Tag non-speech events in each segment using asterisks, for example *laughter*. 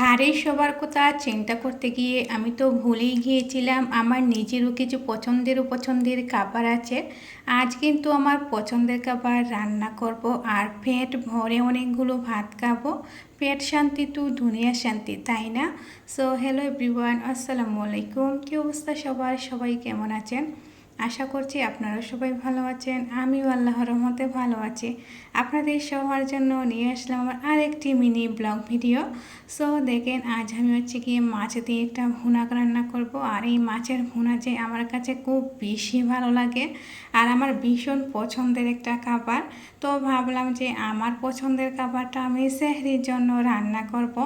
ভারী সবার কথা চিন্তা করতে গিয়ে আমি তো ভুলেই গিয়েছিলাম, আমার নিজেরও কিছু পছন্দের পছন্দের খাবার আছে। আজ কিন্তু আমার পছন্দের খাবার রান্না করব আর পেট ভরে অনেকগুলো ভাত খাব। পেট শান্তি তো, দুনিয়া শান্তি, তাই না? সো হ্যালো এভরিওয়ান আসসালামু আলাইকুম। কী অবস্থা সবার? সবাই কেমন আছেন? আশা করছি আপনারা সবাই ভালো আছেন, আমিও আল্লাহর রহমতে ভালো আছি। আপনাদের সবার জন্য নিয়ে আসলাম আমার আরেকটি মিনি ব্লগ ভিডিও সো দেখেন, আজ আমি হচ্ছে গিয়ে মাছ দিয়ে একটা ভুনা রান্না করব। আর এই মাছের ভুনা যে আমার কাছে খুব বেশি ভালো লাগে আর আমার ভীষণ পছন্দের একটা খাবার। তো ভাবলাম যে আমার পছন্দের খাবারটা আমি সেহরির জন্য রান্না করব।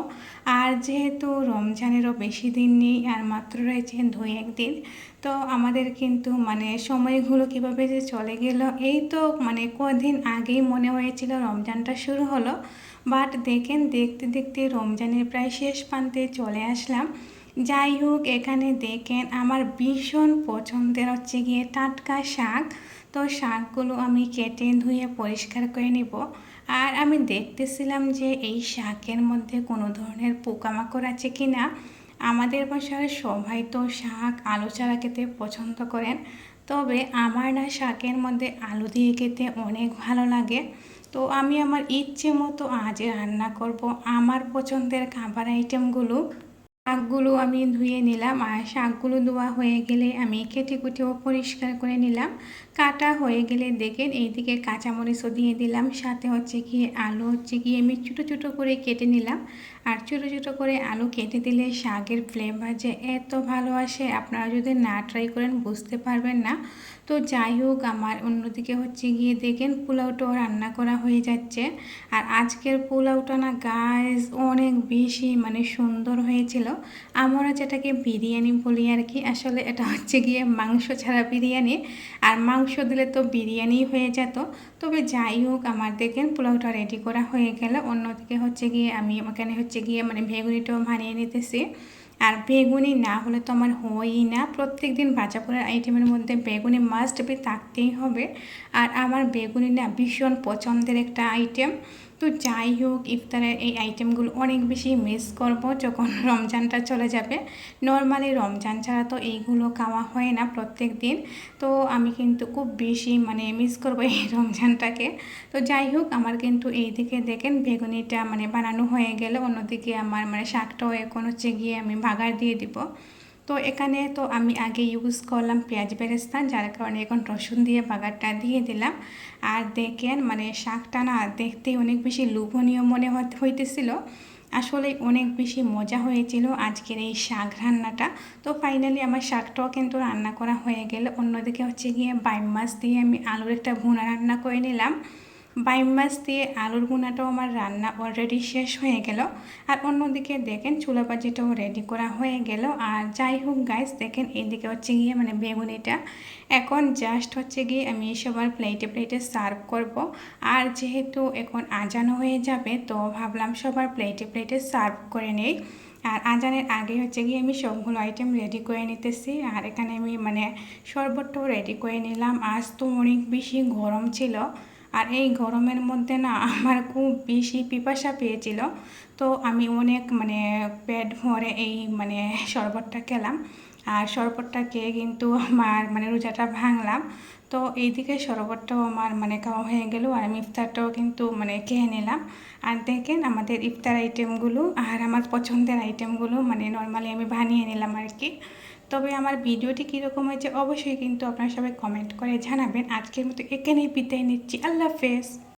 আর যেহেতু রমজানেরও বেশি দিন নেই আর মাত্র রয়েছে দুই একদিন তো আমাদের কিন্তু মানে সময়গুলো কীভাবে যে চলে গেল, এই তো মানে কদিন আগেই মনে হয়েছিল রমজানটা শুরু হলো। বাট দেখেন, দেখতে দেখতে রমজানের প্রায় শেষ প্রান্তে চলে আসলাম। যাই হোক, এখানে দেখেন আমার ভীষণ পছন্দের হচ্ছে গিয়ে টাটকা শাক। তো শাকগুলো আমি কেটে ধুয়ে পরিষ্কার করে নিব। আর আমি দেখতেছিলাম যে এই শাকের মধ্যে কোনো ধরনের পোকামাকড় আছে কি না আমাদের বাসায় সবাই তো শাক আলু ছাড়া খেতে পছন্দ করেন। তবে আমার না শাকের মধ্যে আলু দিয়ে খেতে অনেক ভালো লাগে। তো আমি আমার ইচ্ছে মতো আজ রান্না করব। আমার পছন্দের খাবার আইটেমগুলো শাকগুলো আমি ধুয়ে নিলাম আর শাকগুলো ধোয়া হয়ে গেলে আমি কেটে কুটেও পরিষ্কার করে নিলাম। কাটা হয়ে গেলে দেখেন এইদিকে কাঁচামরিচও দিয়ে দিলাম, সাথে হচ্ছে গিয়ে আলু, হচ্ছে গিয়ে আমি ছোটো ছোটো করে কেটে নিলাম। আর ছোটো ছোটো করে আলু কেটে দিলে শাকের ফ্লেভার যে এত ভালো আসে, আপনারা যদি না ট্রাই করেন বুঝতে পারবেন না। তো যাই হোক, আমার অন্যদিকে হচ্ছে গিয়ে দেখেন পোলাওটাও রান্না করা হয়ে যাচ্ছে। আর আজকের পোলাওটা না গাছ অনেক বেশি মানে সুন্দর হয়েছিল। আমরা যেটাকে বিরিয়ানি বলি আর কি, আসলে এটা হচ্ছে গিয়ে মাংস ছাড়া বিরিয়ানি। আর মাংস দিলে তো বিরিয়ানি হয়ে যেত। তবে যাই হোক, আমার দেখেন পোলাওটা রেডি করা হয়ে গেল। অন্যদিকে হচ্ছে গিয়ে আমি এখানে হচ্ছে গিয়ে মানে ভেগুনিটাও বানিয়ে নিতেছি। আর বেগুনি না হলে তো আমার হয়ই না। প্রত্যেক দিন ভাজা পোড়ার আইটেমের মধ্যে বেগুনি মাস্ট বি থাকতেই হবে। আর আমার বেগুনি না ভীষণ পছন্দের একটা আইটেম তো যাই হোক, ইফতারের এই আইটেমগুলো অনেক বেশি মিস করব যখন *laughs* রমজানটা চলে যাবে। নর্মালি রমজান ছাড়া তো এইগুলো খাওয়া হয় না প্রত্যেক দিন। তো আমি কিন্তু খুব বেশি মানে মিস করব এই *laughs* রমজানটাকে। তো যাই হোক, আমার কিন্তু এই দিকে দেখেন বেগুনিটা মানে বানানো হয়ে গেলে। অন্যদিকে আমার মানে শাকটাও এখন হচ্ছে গিয়ে আমি ভাগার দিয়ে দিব। তো এখানে তো আমি আগে ইউজ করলাম পেঁয়াজ বেরেস্তা, যার কারণে এখন রসুন দিয়ে বাগারটা দিয়ে দিলাম। আর দেখেন মানে শাকটা না দেখতে অনেক বেশি লোভনীয় মনে হইতেছিল। আসলে অনেক বেশি মজা হয়েছিল আজকের এই শাক রান্নাটা। তো ফাইনালি আমার শাকটাও কিন্তু রান্না করা হয়ে গেল। অন্যদিকে হচ্ছে গিয়ে বাইম মাছ দিয়ে আমি আলুর একটা ভুনা রান্না করে নিলাম। বাইম মাছ দিয়ে আলুর গুনাটাও আমার রান্না অলরেডি শেষ হয়ে গেল। আর অন্যদিকে দেখেন চুলা বাজিটাও রেডি করা হয়ে গেল। আর যাই হোক গাইস দেখেন এইদিকে হচ্ছে গিয়ে মানে বেগুনিটা। এখন জাস্ট হচ্ছে গিয়ে আমি সবার প্লেটে প্লেটে সার্ভ করব। আর যেহেতু এখন আজানো হয়ে যাবে, তো ভাবলাম সবার প্লেটে প্লেটে সার্ভ করে নেই। আর আজানের আগে হচ্ছে গিয়ে আমি সবগুলো আইটেম রেডি করে নিতেছি। আর এখানে আমি মানে শরবতটাও রেডি করে নিলাম। আজ তো অনেক বেশি গরম ছিল। আর এই গরমের মধ্যে না আমার খুব বেশি পিপাসা পেয়েছিল। তো আমি অনেক মানে পেট ভরে এই মানে শরবতটা খেলাম। আর শরবতটা খেয়ে কিন্তু *laughs* আমার মানে রোজাটা ভাঙলাম। তো এইদিকে শরবতটাও আমার মানে খাওয়া হয়ে গেল আর আমি ইফতারটাও কিন্তু মানে খেয়ে নিলাম। আর দেখেন আমাদের ইফতার আইটেমগুলো আর আমার পছন্দের আইটেমগুলো মানে নর্মালি আমি বানিয়ে নিলাম আর কি। তবে আমার ভিডিওটি কীরকম হয়েছে অবশ্যই কিন্তু আপনারা সবাই কমেন্ট করে জানাবেন। আজকের মতো এখানেই বিদায় নিচ্ছি। আল্লাহ হাফেজ।